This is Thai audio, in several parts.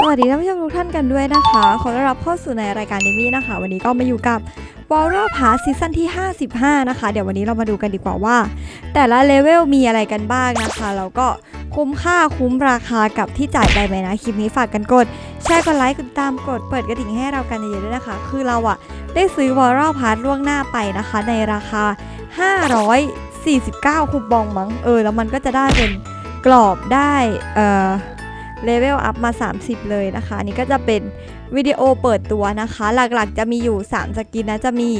สวัสดีท่านผู้ชมทุกท่านกันด้วยนะคะ ขอต้อนรับเข้าสู่ในรายการนิมี่นะคะ วันนี้ก็มาอยู่กับวอล r ์พาซีซั่นที่ 55 นะคะ เดี๋ยววันนี้เรามาดูกันดีกว่าว่า แต่ละเลเวลมีอะไรกันบ้างนะคะแล้วก็คุ้มค่าคุ้มราคากับที่จ่ายไปไหมนะ คลิปนี้ฝากกันกด แชร์กดไลค์กดติดตามกดเปิดกระดิ่งให้เรากันเยอะๆด้วยนะคะ คือเราอะได้ซื้อวอล r ์พาล่วงหน้าไปนะคะ ในราคา 500 49 คูปองมั้ง เออ แล้วมันก็จะได้เป็นกรอบได้เออเลเวลอัพมา 30 เลยนะคะ อันนี้ก็จะเป็นวิดีโอเปิดตัวนะคะ หลักๆจะมีอยู่ 3 สกินนะ จะมี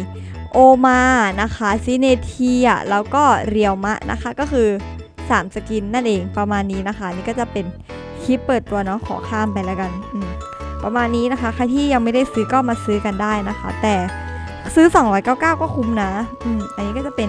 โอมานะคะซิเนเทียแล้วก็เรียวมะนะคะ ก็คือ 3 สกินนั่นเองประมาณนี้นะคะ นี่ก็จะเป็นคลิปเปิดตัวเนาะขอข้ามไปแล้วกันประมาณนี้นะคะ ใครที่ยังไม่ได้ซื้อก็มาซื้อกันได้นะคะ แต่ซื้อ 299 ก็คุ้มนะ อืม อันนี้ก็จะเป็น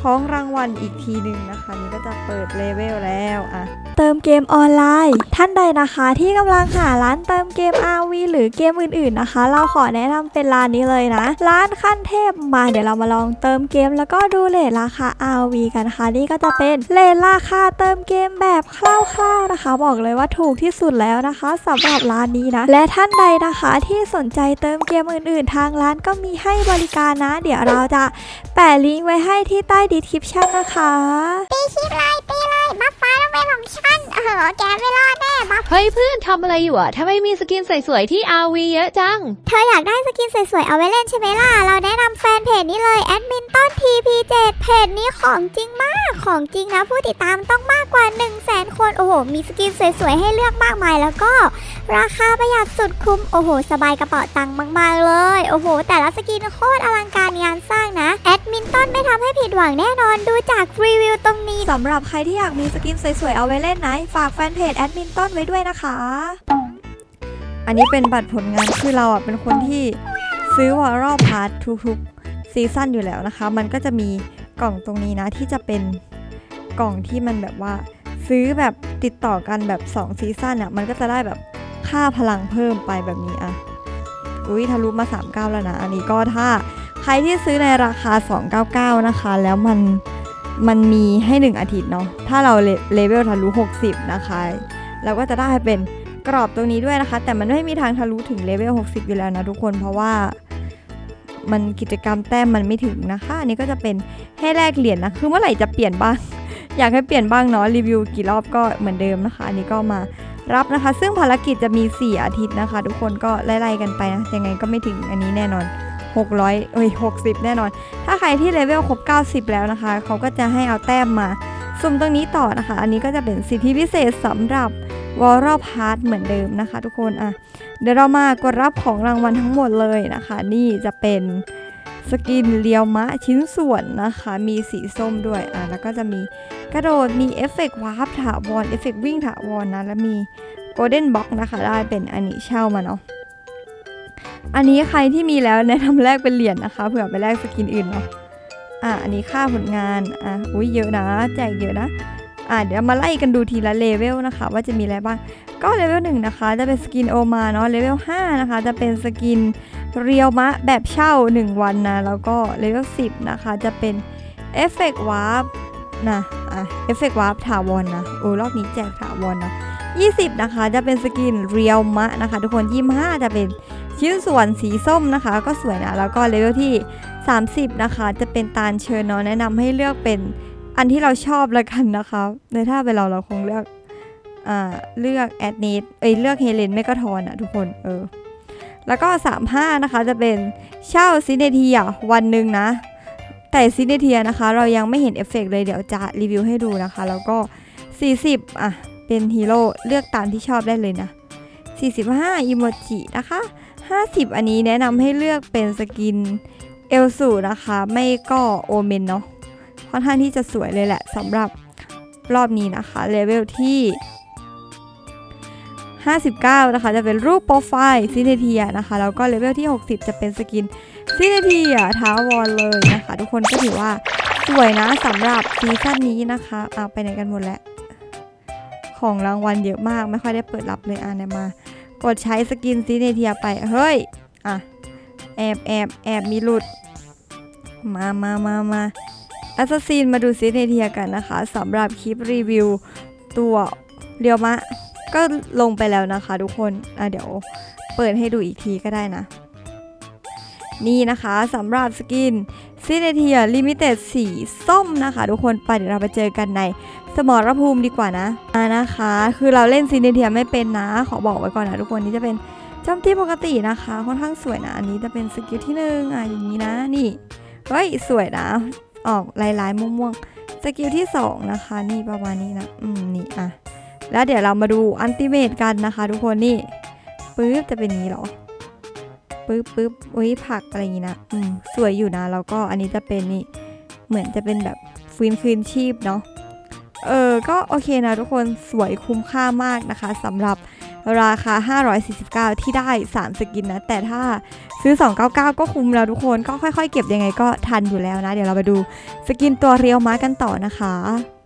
ของรางวัลอีกทีหนึ่งนะคะ นี่ก็จะเปิดเลเวลแล้วอะเติมเกมออนไลน์ ท่านใดนะคะที่กำลังหาร้านเติมเกม RV หรือเกมอื่นๆนะคะ เราขอแนะนำเป็นร้านนี้เลยนะ ร้านขั้นเทพมาเดี๋ยวเรามาลองเติมเกมแล้วก็ดูเลทราคา RV กันนะคะนี่ก็จะเป็นเลทราคาเติมเกมแบบคร่าวๆนะคะ บอกเลยว่าถูกที่สุดแล้วนะคะสำหรับร้านนี้นะ และท่านใดนะคะที่สนใจเติมเกมอื่นๆ ทางร้านก็มีให้บริการนะ เดี๋ยวเราจะแปะลิงก์ไว้ให้ที่ใต้ดีคริปชั่นนะคะตีคลิปเลยตีเลยบัฟฟ้าต้องเป็นของฉันเออแกไม่รอดแน่บัฟเฮ้ยเพื่อนทำอะไรอยู่อะทำไมมีสกินสวยๆที่ RV เยอะจัง เธออยากได้สกินสวยๆเอาไว้เล่นใช่ไหมล่ะ เราแนะนำแฟนเพจนี้เลยแอดมินต้น TP7 เพจนี้ของจริงมากของจริงนะ ผู้ติดตามต้องมากกว่า 1 0 0 0 0แสนคน โอ้โห มีสกินสวยๆให้เลือกมากมายแล้วก็ ราคาประหยัดสุดคุ้ม โอ้โห สบายกระเป๋าตังค์มากๆเลย โอ้โห แต่ละสกินโคตรอลังการงานสร้างนะแอดมินต้นไม่ ทำให้ผิดหวังแน่นอนดูจากรีวิวตรงนี้สำหรับใครที่อยากมีสกินสวยๆเอาไว้เล่นนะฝากแฟนเพจแอดมินต้นไว้ด้วยนะคะ อันนี้เป็นบัตรผลงานคือเราอะเป็นคนที่ซื้อวอลล์พาร์ททุกๆซีซั่นอยู่แล้วนะคะ มันก็จะมีกล่องตรงนี้นะที่จะเป็นกล่องที่มันแบบว่า ซื้อแบบติดต่อกันแบบ2ซีซั่นอะมันก็จะได้แบบค่าพลังเพิ่มไปแบบนี้อะอุ้ยทะลุมา 39 แล้วนะ อันนี้ก็ถ้า ใครที่ซื้อในราคา 299 นะคะ แล้วมันมันมีให้ 1 อาทิตย์เนาะถ้าเราเลเวลทะลุ 60 นะคะ เราก็จะได้เป็นกรอบตรงนี้ด้วยนะคะ แต่มันไม่มีทางทะลุถึงเลเวล60 อยู่แล้วนะทุกคนเพราะว่ามันกิจกรรมแต้มมันไม่ถึงนะคะอันนี้ก็จะเป็นให้แลกเหรียญนะคือเมื่อไหร่จะเปลี่ยนบ้าง อยากให้เปลี่ยนบ้างเนาะรีวิวกี่รอบก็เหมือนเดิมนะคะ อันนี้ก็มารับนะคะ ซึ่งภารกิจจะมี 4 อาทิตย์นะคะ ทุกคนก็ไล่ๆกันไปนะยังไงก็ไม่ถึงอันนี้แน่นอน 600เอ้ย60 แน่นอน ถ้าใครที่เลเวลครบ 90 แล้วนะคะ เขาก็จะให้เอาแต้มมาสุ่มตรงนี้ต่อนะคะ อันนี้ก็จะเป็นสิทธิพิเศษสำหรับวอลล์พาร์ทเหมือนเดิมนะคะ ทุกคนอะเดี๋ยวเรามากดรับของรางวัลทั้งหมดเลยนะคะ นี่จะเป็นสกินเลียวมะชิ้นส่วนนะคะ มีสีส้มด้วยอะแล้วก็จะมีกระโดดมีเอฟเฟกต์วาร์ปถาวรเอฟเฟกต์วิ่งถาวรนะ แล้วมีโกลเด้นบ็อกนะคะ ได้เป็นอันนี้เช่ามาเนาะ อันนี้ใครที่มีแล้วแนะนำแลกเป็นเหรียญนะคะเผื่อไปแลกสกินอื่นเนาะอะอันนี้ค่าผลงานอะอุ้ยเยอะนะ แจกเยอะนะอะเดี๋ยวมาไล่กันดูทีละเลเวลนะคะ ว่าจะมีอะไรบ้าง ก็เลเวลหนึ่งนะคะ จะเป็นสกินโอมาเนาะเลเวล5นะคะ จะเป็นสกินเรียวมะแบบเช่า 1 วันนะ แล้วก็เลเวล10 นะคะ จะเป็นเอฟเฟกต์วาร์ปนะอะเอฟเฟกต์วาร์ปถาวรนะโอ้รอบนี้แจกถาวรนะ 20 นะคะ จะเป็นสกินเรียวมะนะคะ ทุกคน 25 จะเป็น ชิ้นส่วนสีส้มนะคะ ก็สวยนะ แล้วก็เลเวลที่ 30 นะคะ จะเป็นตาลเชิญเนาะแนะนำให้เลือกเป็นอันที่เราชอบแล้วกันนะคะในถ้าเป็นเราเราคงเลือกอ่าเลือกแอดนิดเอ้ยเลือกเฮเลนไม่ก็ทอนอะทุกคนเออแล้วก็ 35 นะคะจะเป็นเช่าซินเนเทียวันหนึ่งนะ แต่ซินเนเทียนะคะ เรายังไม่เห็นเอฟเฟกต์เลยเดี๋ยวจะรีวิวให้ดูนะคะ แล้วก็ 40 อะ เป็นฮีโร่เลือกตามที่ชอบได้เลยนะ 45 อิโมจินะคะ 50 อันนี้แนะนำให้เลือกเป็นสกินเอลสูนะคะ ไม่ก็โอเมนเนาะค่อนข้างที่จะสวยเลยแหละสำหรับรอบนี้นะคะเลเวลที่ 59 นะคะ จะเป็นรูปโปรไฟล์ซินเนเทียนะคะแล้วก็เลเวลที่ 60 จะเป็นสกินซินเนเทียท้าวอนเลยนะคะ ทุกคนก็ถือว่าสวยนะสำหรับซีซั่นนี้นะคะอาไปไหนกันหมดแล้ว ของรางวัลเยอะมากไม่ค่อยได้เปิดรับเลยอะเนี่ยมา กดใช้สกินซีเนเทียไป เฮ้ย อะ แอบแอบแอบมีหลุด มามามามาแอ a s s a s s i n มาดูซีเนเทียกันนะคะสำหรับคลิปรีวิวตัวเรียวมะ ก็ลงไปแล้วนะคะทุกคน อะเดี๋ยวเปิดให้ดูอีกทีก็ได้นะ นี่นะคะสำหรับสกินซิเนเทียลิมิเต็ดสีส้มนะคะ ทุกคนไปเดี๋ยวเราไปเจอกันในสมรภูมิดีกว่านะอ่านะคะ คือเราเล่นซิเนเทียไม่เป็นนะ ขอบอกไว้ก่อนนะทุกคนนี่จะเป็นจอมที่ปกตินะคะค่อนข้างสวยนะ อันนี้จะเป็นสกิลที่หนึ่งอะอย่างนี้นะนี่เฮ้ยสวยนะ ออกลายๆม่วงๆสกิลที่2นะคะ นี่ประมาณนี้นะอืมนี่อะแล้วเดี๋ยวเรามาดูอันติเมตกันนะคะ ทุกคนนี่ปึ๊บจะเป็นนี้หรอ ปึ๊บปึ๊บอุ้ยผักอะไรอย่างนี้นะอืมสวยอยู่นะ แล้วก็อันนี้จะเป็นนี่ เหมือนจะเป็นแบบฟื้นคืนชีพเนาะ เออ ก็โอเคนะทุกคน สวยคุ้มค่ามากนะคะสำหรับราคา 549 ที่ได้ 3 สกินนะ แต่ถ้าซื้อ 299 ก็คุ้มแล้วทุกคน ก็ค่อยๆ เก็บยังไงก็ทันอยู่แล้วนะ เดี๋ยวเราไปดูสกินตัวเรียวม้ากันต่อนะคะ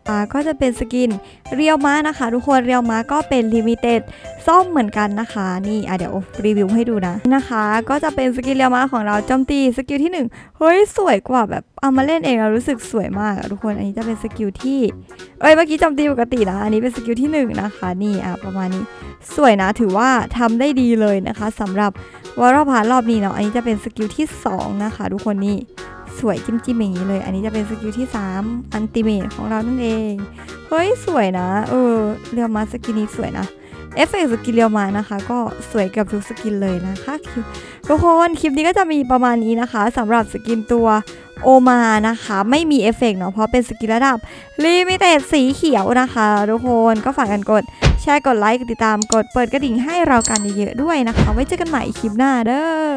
อ่าก็จะเป็นสกินเรียวม้านะคะ ทุกคนเรียวม้าก็เป็นลิมิเต็ดส้มเหมือนกันนะคะ นี่อะเดี๋ยวรีวิวให้ดูนะนะคะ ก็จะเป็นสกินเรียวม้าของเราโจมตีสกิลที่หนึ่งเฮ้ยสวยกว่าแบบเอามาเล่นเองเรารู้สึกสวยมากทุกคนอันนี้จะเป็นสกิลที่เอ้ยเมื่อกี้โจมตีปกตินะอันนี้เป็นสกิลที่หนึ่งนะคะ นี่อะประมาณนี้สวยนะถือว่าทำได้ดีเลยนะคะสำหรับวอลพารอบนี้เนาะอันนี้จะเป็นสกิลที่ 2 นะคะ ทุกคนนี่ สวยจิ้มจิ้มอย่างนี้เลย อันนี้จะเป็นสกิลที่ 3 อันติเมทของเรานั่นเอง เฮ้ย สวยนะ เออ เรียวมาสกินนี้สวยนะเอฟเฟกต์สกินเรียวมานะคะ ก็สวยเกับทุกสกินเลยนะคะคลิปทุกคนคลิปนี้ก็จะมีประมาณนี้นะคะสำหรับสกินตัวโอมานะคะ ไม่มีเอฟเฟกต์เนาะเพราะเป็นสกินระดับลิมิเต็ดสีเขียวนะคะ ทุกคนก็ฝากกันกด แชร์กดไลค์กดติดตามกดเปิดกระดิ่งให้เรากันเยอะๆด้วยนะคะ ไว้เจอกันใหม่คลิปหน้าเด้อ